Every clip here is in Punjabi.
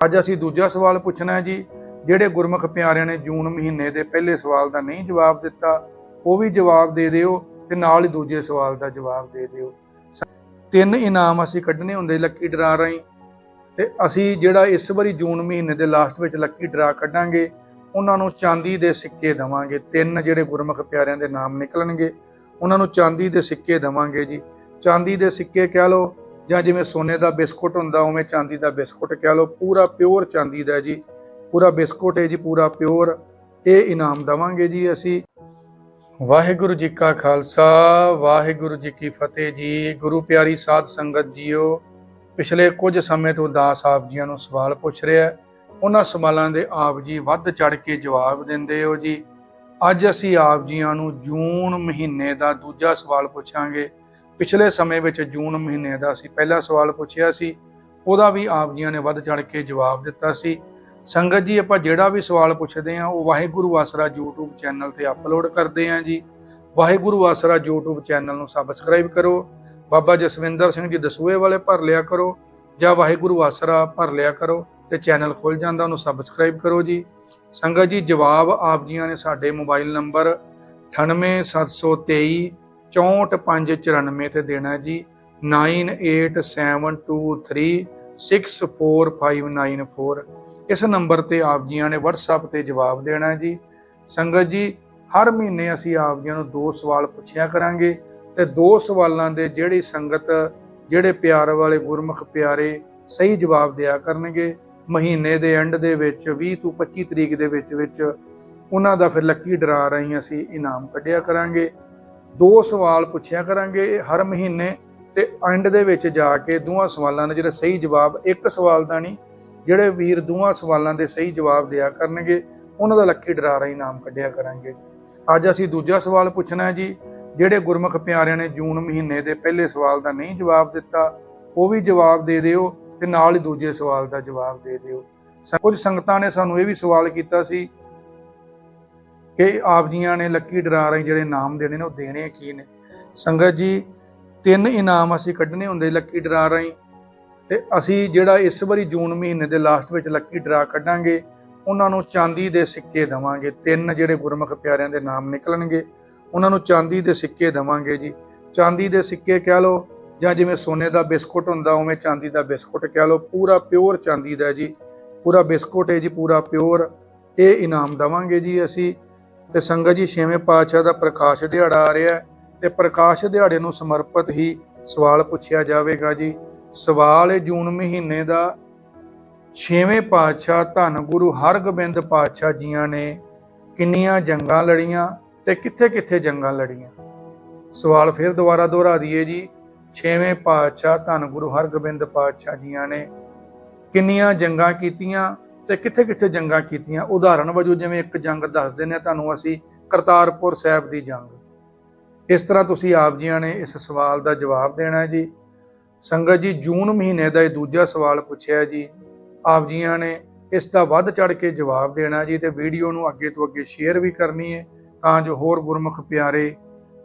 ਅੱਜ ਅਸੀਂ ਦੂਜਾ ਸਵਾਲ ਪੁੱਛਣਾ ਹੈ ਜੀ, ਜਿਹੜੇ ਗੁਰਮੁਖ ਪਿਆਰਿਆਂ ਨੇ ਜੂਨ ਮਹੀਨੇ ਦੇ ਪਹਿਲੇ ਸਵਾਲ ਦਾ ਨਹੀਂ ਜਵਾਬ ਦਿੱਤਾ, ਉਹ ਵੀ ਜਵਾਬ ਦੇ ਦਿਓ ਤੇ ਨਾਲ ਹੀ ਦੂਜੇ ਸਵਾਲ ਦਾ ਜਵਾਬ ਦੇ ਦਿਓ। ਤਿੰਨ ਇਨਾਮ ਅਸੀਂ ਕੱਢਣੇ ਹੁੰਦੇ ਲੱਕੀ ਡਰਾ ਰਾਹੀਂ ਤੇ ਅਸੀਂ ਜਿਹੜਾ ਇਸ ਵਾਰੀ ਜੂਨ ਮਹੀਨੇ ਦੇ ਲਾਸਟ ਵਿੱਚ ਲੱਕੀ ਡਰਾ ਕੱਢਾਂਗੇ, ਉਹਨਾਂ ਨੂੰ ਚਾਂਦੀ ਦੇ ਸਿੱਕੇ ਦਵਾਂਗੇ। ਤਿੰਨ ਜਿਹੜੇ ਗੁਰਮੁਖ ਪਿਆਰਿਆਂ ਦੇ ਨਾਮ ਨਿਕਲਣਗੇ, ਉਹਨਾਂ ਨੂੰ ਚਾਂਦੀ ਦੇ ਸਿੱਕੇ ਦਵਾਂਗੇ ਜੀ। ਚਾਂਦੀ ਦੇ ਸਿੱਕੇ ਕਹਿ ਲਓ ਜਾਂ ਜਿਵੇਂ ਸੋਨੇ ਦਾ ਬਿਸਕੁਟ ਹੁੰਦਾ, ਉਵੇਂ ਚਾਂਦੀ ਦਾ ਬਿਸਕੁਟ ਕਹਿ ਲਓ, ਪੂਰਾ ਪਿਓਰ ਚਾਂਦੀ ਦਾ ਜੀ। ਪੂਰਾ ਬਿਸਕੁਟ ਹੈ ਜੀ, ਪੂਰਾ ਪਿਓਰ। ਇਹ ਇਨਾਮ ਦਵਾਂਗੇ ਜੀ ਅਸੀਂ। ਵਾਹਿਗੁਰੂ ਜੀ ਕਾ ਖਾਲਸਾ, ਵਾਹਿਗੁਰੂ ਜੀ ਕੀ ਫਤਿਹ ਜੀ। ਗੁਰੂ ਪਿਆਰੀ ਸਾਧ ਸੰਗਤ ਜੀਓ, ਪਿਛਲੇ ਕੁਝ ਸਮੇਂ ਤੋਂ ਦਾਸ ਆਪ ਜੀਆਂ ਨੂੰ ਸਵਾਲ ਪੁੱਛ ਰਿਹਾ ਉਹਨਾਂ ਸਵਾਲਾਂ ਦੇ ਆਪ ਜੀ ਵੱਧ ਚੜ ਕੇ ਜਵਾਬ ਦਿੰਦੇ ਹੋ ਜੀ। ਅੱਜ ਅਸੀਂ ਆਪ ਜੀਆਂ ਨੂੰ ਜੂਨ ਮਹੀਨੇ ਦਾ ਦੂਜਾ ਸਵਾਲ ਪੁੱਛਾਂਗੇ। ਪਿਛਲੇ ਸਮੇਂ ਵਿੱਚ ਜੂਨ ਮਹੀਨੇ ਦਾ ਅਸੀਂ ਪਹਿਲਾ ਸਵਾਲ ਪੁੱਛਿਆ ਸੀ, ਉਹਦਾ ਵੀ ਆਪ ਜੀਆਂ ਨੇ ਵੱਧ ਚੜ ਕੇ ਜਵਾਬ ਦਿੱਤਾ ਸੀ। ਸੰਗਤ ਜੀ, ਆਪਾਂ ਜਿਹੜਾ ਵੀ ਸਵਾਲ ਪੁੱਛਦੇ ਆ ਉਹ ਵਾਹਿਗੁਰੂ ਆਸਰਾ YouTube ਚੈਨਲ ਤੇ ਅਪਲੋਡ ਕਰਦੇ ਆ ਜੀ। ਵਾਹਿਗੁਰੂ ਆਸਰਾ YouTube ਚੈਨਲ ਨੂੰ ਸਬਸਕ੍ਰਾਈਬ ਕਰੋ। ਬਾਬਾ ਜਸਵਿੰਦਰ ਸਿੰਘ ਜੀ, ਦਸੂਏ ਵਾਲੇ ਭਰ ਲਿਆ ਕਰੋ। ਜਾਂ ਵਾਹਿਗੁਰੂ ਆਸਰਾ ਭਰ ਲਿਆ ਕਰੋ ਤੇ ਚੈਨਲ ਖੁੱਲ ਜਾਂਦਾ, ਉਹਨੂੰ ਸਬਸਕ੍ਰਾਈਬ ਕਰੋ ਜੀ। ਸੰਗਤ ਜੀ, ਜਵਾਬ ਆਪ ਜੀਆਂ ਨੇ ਸਾਡੇ ਮੋਬਾਈਲ ਨੰਬਰ 98723 64594 ਤੇ ਦੇਣਾ ਹੈ ਜੀ 9872364594 ਇਸ ਨੰਬਰ ਤੇ ਆਪ ਜੀਆਂ ਨੇ WhatsApp ਤੇ ਜਵਾਬ ਦੇਣਾ ਜੀ। ਸੰਗਤ ਜੀ, ਹਰ ਮਹੀਨੇ ਅਸੀਂ ਆਪ ਜੀਆਂ ਨੂੰ ਦੋ ਸਵਾਲ ਪੁੱਛਿਆ ਕਰਾਂਗੇ ਤੇ ਦੋ ਸਵਾਲਾਂ ਦੇ ਜਿਹੜੀ ਸੰਗਤ, ਜਿਹੜੇ ਪਿਆਰ ਵਾਲੇ ਗੁਰਮੁਖ ਪਿਆਰੇ ਸਹੀ ਜਵਾਬ ਦਿਆ ਕਰਨਗੇ। ਮਹੀਨੇ ਦੇ ਐਂਡ ਦੇ ਵਿੱਚ 20 ਤੋਂ 25 ਤਰੀਕ ਦੇ ਵਿੱਚ ਵਿੱਚ ਉਹਨਾਂ ਦਾ ਫਿਰ ਲੱਕੀ ਡਰਾ ਰਾਹੀਂ ਅਸੀਂ ਇਨਾਮ ਕੱਢਿਆ ਕਰਾਂਗੇ। ਦੋ ਸਵਾਲ ਪੁੱਛਿਆ ਕਰਾਂਗੇ ਹਰ ਮਹੀਨੇ ਤੇ ਐਂਡ ਦੇ ਵਿੱਚ ਜਾ ਕੇ ਦੋਵਾਂ ਸਵਾਲਾਂ ਦਾ ਜਿਹੜਾ ਸਹੀ ਜਵਾਬ, ਇੱਕ ਸਵਾਲ ਦਾ ਨਹੀਂ, ਜਿਹੜੇ ਵੀਰ ਦੋਵਾਂ ਸਵਾਲਾਂ ਦੇ ਸਹੀ ਜਵਾਬ ਦਿਆ ਕਰਨਗੇ, ਉਹਨਾਂ ਦਾ ਲੱਕੀ ਡਰਾ ਰਾਹੀਂ ਇਨਾਮ ਕੱਢਿਆ ਕਰਾਂਗੇ। ਅੱਜ ਅਸੀਂ ਦੂਜਾ ਸਵਾਲ ਪੁੱਛਣਾ ਹੈ ਜੀ, ਜਿਹੜੇ ਗੁਰਮੁਖ ਪਿਆਰਿਆਂ ਨੇ ਜੂਨ ਮਹੀਨੇ ਦੇ ਪਹਿਲੇ ਸਵਾਲ ਦਾ ਨਹੀਂ ਜਵਾਬ ਦਿੱਤਾ, ਉਹ ਵੀ ਜਵਾਬ ਦੇ ਦਿਓ ਤੇ ਨਾਲ ਹੀ ਦੂਜੇ ਸਵਾਲ ਦਾ ਜਵਾਬ ਦੇ ਦਿਓ। ਸ- ਕੁਝ ਸੰਗਤਾਂ ਨੇ ਸਾਨੂੰ ਇਹ ਵੀ ਸਵਾਲ ਕੀਤਾ ਸੀ ਕਿ ਆਪ ਜੀਆਂ ਨੇ ਲੱਕੀ ਡਰਾ ਰਾਹੀਂ, ਜਿਹੜੇ ਨਾਮ ਦੇਣੇ ਨੇ, ਉਹ ਦੇਣੇ ਕੀ ਨੇ? ਸੰਗਤ ਜੀ, ਤਿੰਨ ਇਨਾਮ ਅਸੀਂ ਕੱਢਣੇ ਹੁੰਦੇ, ਲੱਕੀ ਡਰਾ ਰਾਹੀਂ। ਤੇ ਅਸੀਂ ਜਿਹੜਾ ਇਸ ਵਾਰੀ ਜੂਨ ਮਹੀਨੇ ਦੇ ਲਾਸਟ ਵਿੱਚ ਲੱਕੀ ਡਰਾ ਕੱਢਾਂਗੇ, ਉਹਨਾਂ ਨੂੰ ਚਾਂਦੀ ਦੇ ਸਿੱਕੇ ਦਵਾਂਗੇ। ਤਿੰਨ ਜਿਹੜੇ ਗੁਰਮੁਖ ਪਿਆਰਿਆਂ ਦੇ ਨਾਮ ਨਿਕਲਣਗੇ, ਉਹਨਾਂ ਨੂੰ ਚਾਂਦੀ ਦੇ ਸਿੱਕੇ ਦਵਾਂਗੇ ਜੀ। ਚਾਂਦੀ ਦੇ ਸਿੱਕੇ ਕਹਿ ਲਓ, ਜਾਂ ਜਿਵੇਂ ਸੋਨੇ ਦਾ ਬਿਸਕੁਟ ਹੁੰਦਾ, ਉਵੇਂ ਚਾਂਦੀ ਦਾ ਬਿਸਕੁਟ ਕਹਿ ਲਓ। ਪੂਰਾ ਪਿਓਰ ਚਾਂਦੀ ਦਾ ਜੀ, ਪੂਰਾ ਬਿਸਕੁਟ ਹੈ ਜੀ, ਪੂਰਾ ਪਿਓਰ। ਇਹ ਇਨਾਮ ਦਵਾਂਗੇ ਜੀ ਅਸੀਂ। ਤੇ ਸੰਗਤ ਜੀ ਛੇਵੇਂ ਪਾਤਸ਼ਾਹ ਦਾ ਪ੍ਰਕਾਸ਼ ਦਿਹਾੜਾ ਆ ਰਿਹਾ ਹੈ ਤੇ ਪ੍ਰਕਾਸ਼ ਦਿਹਾੜੇ ਨੂੰ ਸਮਰਪਿਤ ਹੀ ਸਵਾਲ ਪੁੱਛਿਆ ਜਾਵੇਗਾ ਜੀ। ਸਵਾਲ ਹੈ ਜੂਨ ਮਹੀਨੇ ਦਾ ਛੇਵੇਂ ਪਾਤਸ਼ਾਹ ਧੰਨ ਗੁਰੂ ਹਰਗੋਬਿੰਦ ਪਾਤਸ਼ਾਹ ਜੀਆਂ ਨੇ ਕਿੰਨੀਆਂ ਜੰਗਾਂ ਲੜੀਆਂ ਤੇ ਕਿੱਥੇ-ਕਿੱਥੇ ਜੰਗਾਂ ਲੜੀਆਂ? ਸਵਾਲ ਫਿਰ ਦੁਬਾਰਾ ਦੁਹਰਾ ਦਈਏ ਜੀ। ਛੇਵੇਂ ਪਾਤਸ਼ਾਹ ਧੰਨ ਗੁਰੂ ਹਰਗੋਬਿੰਦ ਪਾਤਸ਼ਾਹ ਜੀਆਂ ਨੇ ਕਿੰਨੀਆਂ ਜੰਗਾਂ ਕੀਤੀਆਂ ਤੇ ਕਿੱਥੇ-ਕਿੱਥੇ ਜੰਗਾਂ ਕੀਤੀਆਂ? ਉਦਾਹਰਣ ਵਜੋਂ ਜਿਵੇਂ ਇੱਕ ਜੰਗ ਦੱਸ ਦਿੰਦੇ ਹਾਂ, ਤੁਹਾਨੂੰ ਅਸੀਂ ਕਰਤਾਰਪੁਰ ਸਾਹਿਬ ਦੀ ਜੰਗ। ਇਸ ਤਰ੍ਹਾਂ ਤੁਸੀਂ ਆਪ ਜੀਆਂ ਨੇ ਇਸ ਸਵਾਲ ਦਾ ਜਵਾਬ ਦੇਣਾ ਜੀ। ਸੰਗਤ ਜੀ, ਜੂਨ ਮਹੀਨੇ ਦਾ ਇਹ ਦੂਜਾ ਸਵਾਲ ਪੁੱਛਿਆ ਜੀ। ਆਪ ਜੀਆਂ ਨੇ ਇਸ ਦਾ ਵੱਧ ਚੜ ਕੇ ਜਵਾਬ ਦੇਣਾ ਜੀ ਤੇ ਵੀਡੀਓ ਨੂੰ ਅੱਗੇ ਤੋਂ ਅੱਗੇ ਸ਼ੇਅਰ ਵੀ ਕਰਨੀ ਹੈ ਤਾਂ ਜੋ ਹੋਰ ਗੁਰਮੁਖ ਪਿਆਰੇ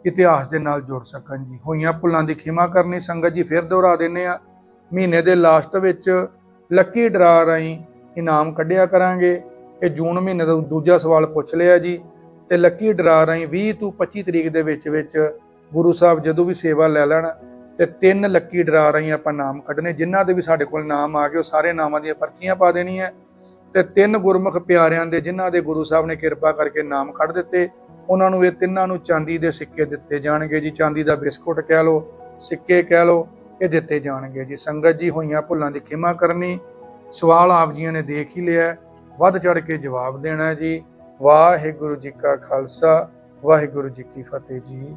ਇਤਿਹਾਸ ਦੇ ਨਾਲ ਜੁੜ ਸਕਣ ਜੀ। ਹੋਈਆਂ ਭੁੱਲਾਂ ਦੀ ਖਿਮਾ ਕਰਨੀ ਸੰਗਤ ਜੀ, ਫਿਰ ਦੁਹਰਾ ਦਿੰਨੇ ਆ ਮਹੀਨੇ ਦੇ ਲਾਸਟ ਵਿੱਚ ਲੱਕੀ ਡਰਾ ਰਾਹੀਂ ਇਨਾਮ ਕੱਢਿਆ ਕਰਾਂਗੇ। ਇਹ ਜੂਨ ਮਹੀਨੇ ਦਾ ਦੂਜਾ ਸਵਾਲ ਪੁੱਛ ਲਿਆ ਜੀ। ਤੇ ਲੱਕੀ ਡਰਾ ਰਾਹੀਂ 20 ਤੋਂ 25 ਤਰੀਕ ਦੇ ਵਿੱਚ ਵਿੱਚ ਗੁਰੂ ਸਾਹਿਬ ਜਦੋਂ ਵੀ ਸੇਵਾ ਲੈ ਲੈਣ, ਤੇ ਤਿੰਨ ਲੱਕੀ ਡਰਾ ਰਾਹੀਂ ਆਪਾਂ ਨਾਮ ਕੱਢਨੇ। ਜਿਨ੍ਹਾਂ ਦੇ ਵੀ ਸਾਡੇ ਕੋਲ ਨਾਮ ਆ ਗਏ, ਉਹ ਸਾਰੇ ਨਾਮਾਂ ਦੀਆਂ ਪਰਚੀਆਂ ਪਾ ਦੇਣੀਆਂ। ਤੇ ਤਿੰਨ ਗੁਰਮੁਖ ਪਿਆਰਿਆਂ ਦੇ, ਜਿਨ੍ਹਾਂ ਦੇ ਗੁਰੂ ਸਾਹਿਬ ਨੇ ਕਿਰਪਾ ਕਰਕੇ ਨਾਮ ਕੱਢ ਦਿੱਤੇ, ਉਹਨਾਂ ਨੂੰ ਇਹ ਤਿੰਨਾਂ ਨੂੰ ਚਾਂਦੀ ਦੇ ਸਿੱਕੇ ਦਿੱਤੇ ਜਾਣਗੇ ਜੀ। ਚਾਂਦੀ ਦਾ ਬਿਸਕੁਟ ਕਹਿ ਲਓ, ਸਿੱਕੇ ਕਹਿ ਲਓ, ਇਹ ਦਿੱਤੇ ਜਾਣਗੇ ਜੀ। ਸੰਗਤ ਜੀ ਹੋਈਆਂ ਭੁੱਲਾਂ ਦੀ ਖਿਮਾ ਕਰਨੀ। ਸਵਾਲ ਆਪ ਜੀਆਂ ਨੇ ਦੇਖ ਹੀ ਲਿਆ। ਵੱਧ ਚੜ ਕੇ ਜਵਾਬ ਦੇਣਾ ਜੀ। ਵਾਹਿਗੁਰੂ ਜੀ ਕਾ ਖਾਲਸਾ, ਵਾਹਿਗੁਰੂ ਜੀ ਕੀ ਫਤਿਹ ਜੀ।